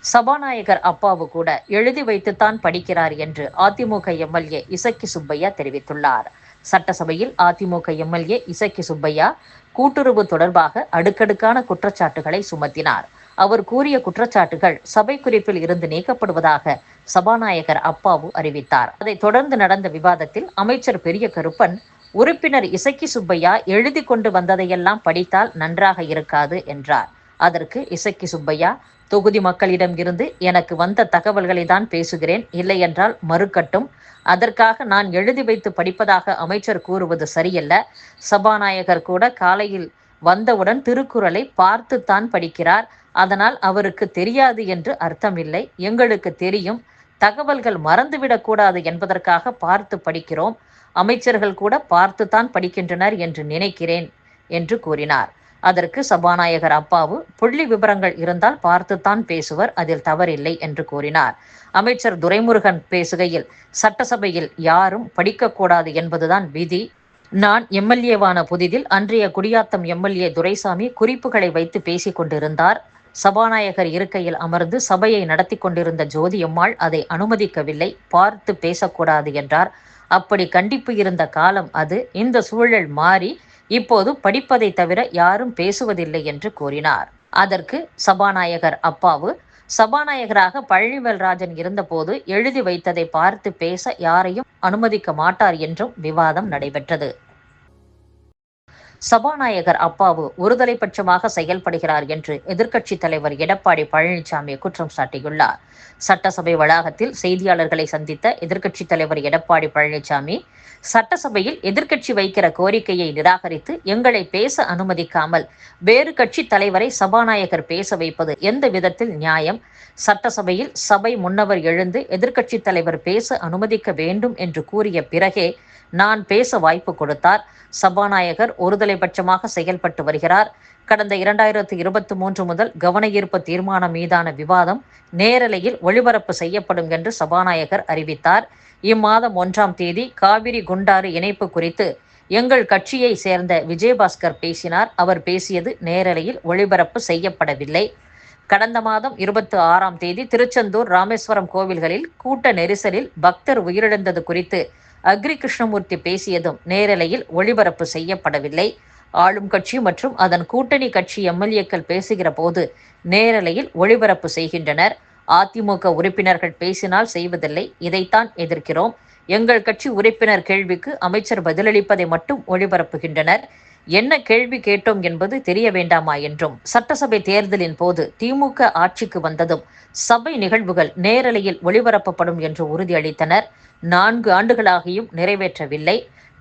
சபாநாயகர் அப்பாவு கூட எழுதி வைத்துத்தான் படிக்கிறார் என்று அதிமுக எம்எல்ஏ இசக்கி சுப்பையா தெரிவித்துள்ளார். சட்டசபையில் அதிமுக எம்எல்ஏ இசக்கி சுப்பையா கூட்டுறவு தொடர்பாக அடுக்கடுக்கான குற்றச்சாட்டுகளை சுமத்தினார். அவர் கூறிய குற்றச்சாட்டுகள் சபை குறிப்பில் இருந்து நீக்கப்படுவதாக சபாநாயகர் அப்பாவு அறிவித்தார். அதைத் தொடர்ந்து நடந்த விவாதத்தில் அமைச்சர் பெரிய கருப்பன் உறுப்பினர் இசக்கி சுப்பையா எழுதி கொண்டு வந்ததையெல்லாம் படித்தால் நன்றாக இருக்காது என்றார். அதற்கு இசக்கி சுப்பையா தொகுதி மக்களிடம் இருந்து எனக்கு வந்த தகவல்களை தான் பேசுகிறேன். இல்லையென்றால் மறுக்கட்டும். அதற்காக நான் எழுதி வைத்து படிப்பதாக அமைச்சர் கூறுவது சரியல்ல. சபாநாயகர் கூட காலையில் வந்தவுடன் திருக்குறளை பார்த்துத்தான் படிக்கிறார். அதனால் அவருக்கு தெரியாது என்று அர்த்தமில்லை. எங்களுக்கு தெரியும். தகவல்கள் மறந்துவிடக்கூடாது என்பதற்காக பார்த்து படிக்கிறோம். அமைச்சர்கள் கூட பார்த்துத்தான் படிக்கின்றனர் என்று நினைக்கிறேன் என்று கூறினார். அதற்கு சபாநாயகர் அப்பாவு புள்ளி விவரங்கள் இருந்தால் பார்த்துத்தான் பேசுவர் அதில் தவறில்லை என்று கூறினார். அமைச்சர் துரைமுருகன் பேசுகையில் சட்டசபையில் யாரும் படிக்கக்கூடாது என்பதுதான் விதி. நான் எம்எல்ஏவான புதிதில் அன்றைய குடியாத்தம் எம்எல்ஏ துரைசாமி குறிப்புகளை வைத்து பேசிக் கொண்டிருந்தார். சபாநாயகர் இருக்கையில் அமர்ந்து சபையை நடத்தி கொண்டிருந்த ஜோதியம்மாள் அதை அனுமதிக்கவில்லை பார்த்து பேசக்கூடாது என்றார். அப்படி கண்டிப்பு இருந்த காலம் அது. இந்த சூழல் மாறி இப்போது படிப்பதை தவிர யாரும் பேசுவதில்லை என்று கூறினார். அதற்கு சபாநாயகர் அப்பாவு சபாநாயகராக பழனிவேல்ராஜன் இருந்தபோது எழுதி வைத்ததை பார்த்து பேச யாரையும் அனுமதிக்க மாட்டார் என்றும் விவாதம் நடைபெற்றது. சபாநாயகர் அப்பாவு ஒருதலை பட்சமாக செயல்படுகிறார் என்று எதிர்க்கட்சித் தலைவர் எடப்பாடி பழனிசாமி குற்றம் சாட்டியுள்ளார். சட்டசபை வளாகத்தில் செய்தியாளர்களை சந்தித்த எதிர்க்கட்சித் தலைவர் எடப்பாடி பழனிசாமி சட்டசபையில் எதிர்க்கட்சி வைக்கிற கோரிக்கையை நிராகரித்து எங்களை பேச அனுமதிக்காமல் வேறு கட்சி தலைவரை சபாநாயகர் பேச வைப்பது எந்த விதத்தில் நியாயம்? சட்டசபையில் சபை முன்னவர் எழுந்து எதிர்க்கட்சித் தலைவர் பேச அனுமதிக்க வேண்டும் என்று கூறிய பிறகே நான் பேச வாய்ப்பு கொடுத்தார். சபாநாயகர் ஒருதலை ஒருதலைபட்சமாக செயல்பட்டு வருகிறார். கடந்த இரண்டாயிரத்து இருபத்தி மூன்று முதல் கவனஈர்ப்பு தீர்மானம் மீதான விவாதம் நேரலையில் ஒளிபரப்பு செய்யப்படும் என்று சபாநாயகர் அறிவித்தார். இம்மாதம் ஒன்றாம் தேதி காவிரி குண்டாறு இணைப்பு குறித்து எங்கள் கட்சியை சேர்ந்த விஜயபாஸ்கர் பேசினார். அவர் பேசியது நேரலையில் ஒளிபரப்பு செய்யப்படவில்லை. கடந்த மாதம் இருபத்தி ஆறாம் தேதி திருச்செந்தூர் ராமேஸ்வரம் கோவில்களில் கூட்ட நெரிசலில் பக்தர் உயிரிழந்தது குறித்து அக்ரி கிருஷ்ணமூர்த்தி பேசியதும் நேரலையில் ஒளிபரப்பு செய்யப்படவில்லை. ஆளும் கட்சி மற்றும் அதன் கூட்டணி கட்சி எம்எல்ஏக்கள் பேசுகிற போது நேரலையில் ஒளிபரப்பு செய்கின்றனர். அதிமுக உறுப்பினர்கள் பேசினால் செய்வதில்லை. இதைத்தான் எதிர்க்கிறோம். எங்கள் கட்சி உறுப்பினர் கேள்விக்கு அமைச்சர் பதிலளிப்பதை மட்டும் ஒளிபரப்புகின்றனர். என்ன கேள்வி கேட்டோம் என்பது தெரிய வேண்டாமா என்றும் சட்டசபை தேர்தலின் போது திமுக ஆட்சிக்கு வந்ததும் சபை நிகழ்வுகள் நேரலையில் ஒளிபரப்பப்படும் என்று உறுதியளித்தனர். நான்கு ஆண்டுகளாகியும் நிறைவேற்றவில்லை.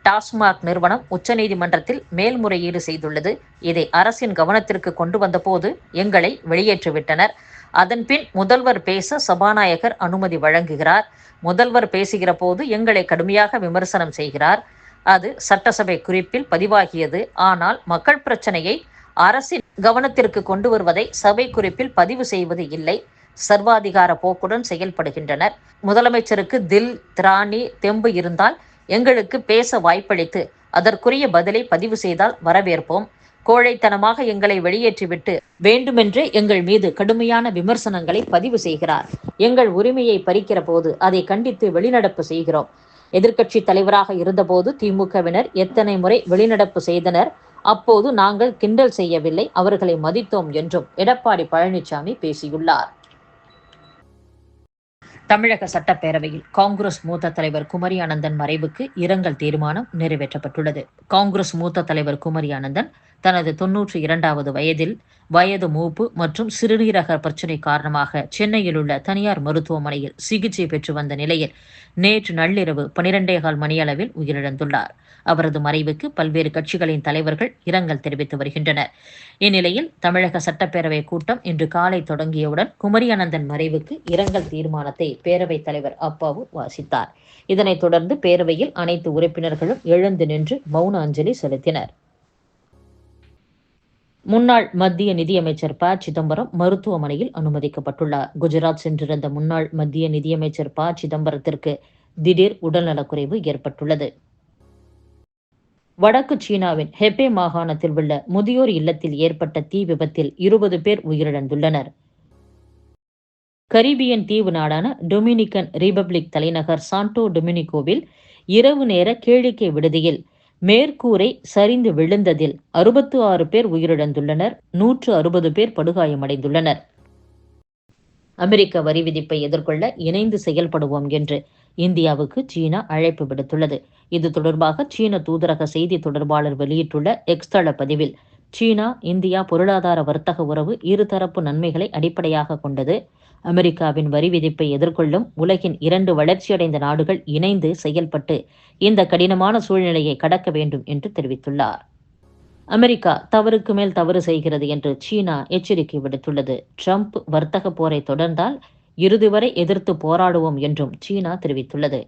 டாஸ்மாக் நிறுவனம் உச்சநீதிமன்றத்தில் மேல்முறையீடு செய்துள்ளது. இதை அரசின் கவனத்திற்கு கொண்டு வந்தபோது எங்களை வெளியேற்றிவிட்டனர். அதன்பின் முதல்வர் பேச சபாநாயகர் அனுமதி வழங்குகிறார். முதல்வர் பேசுகிற போது எங்களை கடுமையாக விமர்சனம் செய்கிறார். அது சட்டசபை குறிப்பில் பதிவாகியது. ஆனால் மக்கள் பிரச்சனையை அரசின் கவனத்திற்கு கொண்டு வருவதை சபை குறிப்பில் பதிவு செய்வது இல்லை. சர்வாதிகார போக்குடன் செயல்படுகின்றனர். முதலமைச்சருக்கு தில் திராணி தெம்பு இருந்தால் எங்களுக்கு பேச வாய்ப்பளித்து அதற்குரிய பதிலை பதிவு செய்தால் வரவேற்போம். கோழைத்தனமாக எங்களை வெளியேற்றிவிட்டு வேண்டுமென்றே எங்கள் மீது கடுமையான விமர்சனங்களை பதிவு செய்கிறார். எங்கள் உரிமையை பறிக்கிற போது அதை கண்டித்து வெளிநடப்பு செய்கிறோம். எதிர்க்கட்சி தலைவராக இருந்தபோது திமுகவினர் எத்தனை முறை வெளிநடப்பு செய்தனர் அப்போது நாங்கள் கிண்டல் செய்யவில்லை அவர்களை மதித்தோம் என்றும் எடப்பாடி பழனிசாமி பேசியுள்ளார். தமிழக சட்டப்பேரவையில் காங்கிரஸ் மூத்த தலைவர் குமரி அனந்தன் மறைவுக்கு இரங்கல் தீர்மானம் நிறைவேற்றப்பட்டுள்ளது. காங்கிரஸ் மூத்த தலைவர் குமரி அனந்தன் தனது தொன்னூற்றி இரண்டாவது வயதில் வயது மூப்பு மற்றும் சிறுநீரக பிரச்சினை காரணமாக சென்னையில் உள்ள தனியார் மருத்துவமனையில் சிகிச்சை பெற்று வந்த நிலையில் நேற்று நள்ளிரவு பனிரெண்டே கால் மணியளவில் உயிரிழந்துள்ளார். அவரது மறைவுக்கு பல்வேறு கட்சிகளின் தலைவர்கள் இரங்கல் தெரிவித்து வருகின்றனர். இந்நிலையில் தமிழக சட்டப்பேரவை கூட்டம் இன்று காலை தொடங்கியவுடன் குமரி அனந்தன் மறைவுக்கு இரங்கல் தீர்மானத்தை பேரவைத் தலைவர் அப்பாவு வாசித்தார். இதனைத் தொடர்ந்து பேரவையில் அனைத்து உறுப்பினர்களும் எழுந்து நின்று மௌன அஞ்சலி செலுத்தினர். முன்னாள் மத்திய நிதியமைச்சர் ப. சிதம்பரம் மருத்துவமனையில் அனுமதிக்கப்பட்டுள்ளார். குஜராத் சென்றிருந்த முன்னாள் மத்திய நிதியமைச்சர் ப. சிதம்பரத்திற்கு திடீர் உடல்நலக்குறைவு ஏற்பட்டுள்ளது. வடக்கு சீனாவின் ஹெப்பே மாகாணத்தில் உள்ள முதியோர் இல்லத்தில் ஏற்பட்ட தீ விபத்தில் இருபது பேர் உயிரிழந்துள்ளனர். கரீபியன் தீவு நாடான டொமினிக்கன் ரிபப்ளிக் தலைநகர் சாண்டோ டொமினிகோவில் இரவு நேர கேளிக்கை விடுதியில் மேற்கூரை சரிந்து விழுந்ததில் அறுபத்து ஆறு பேர் உயிரிழந்துள்ளனர் நூற்று அறுபது பேர் படுகாயமடைந்துள்ளனர். அமெரிக்க வரி விதிப்பை எதிர்கொள்ள இணைந்து செயல்படுவோம் என்று இந்தியாவுக்கு சீனா அழைப்பு விடுத்துள்ளது. இது தொடர்பாக சீன தூதரக செய்தி தொடர்பாளர் வெளியிட்டுள்ள எக்ஸ்தள பதிவில் சீனா இந்தியா பொருளாதார வர்த்தக உறவு இருதரப்பு நன்மைகளை அடிப்படையாக கொண்டது. அமெரிக்காவின் வரி விதிப்பை எதிர்கொள்ளும் உலகின் இரண்டு வளர்ச்சியடைந்த நாடுகள் இணைந்து செயல்பட்டு இந்த கடினமான சூழ்நிலையை கடக்க வேண்டும் என்று தெரிவித்துள்ளார். அமெரிக்கா தவறுக்கு மேல் தவறு செய்கிறது என்று சீனா எச்சரிக்கை விடுத்துள்ளது. ட்ரம்ப் வர்த்தக போரை தொடர்ந்தால் இறுதி வரை எதிர்த்து போராடுவோம் என்றும் சீனா தெரிவித்துள்ளது.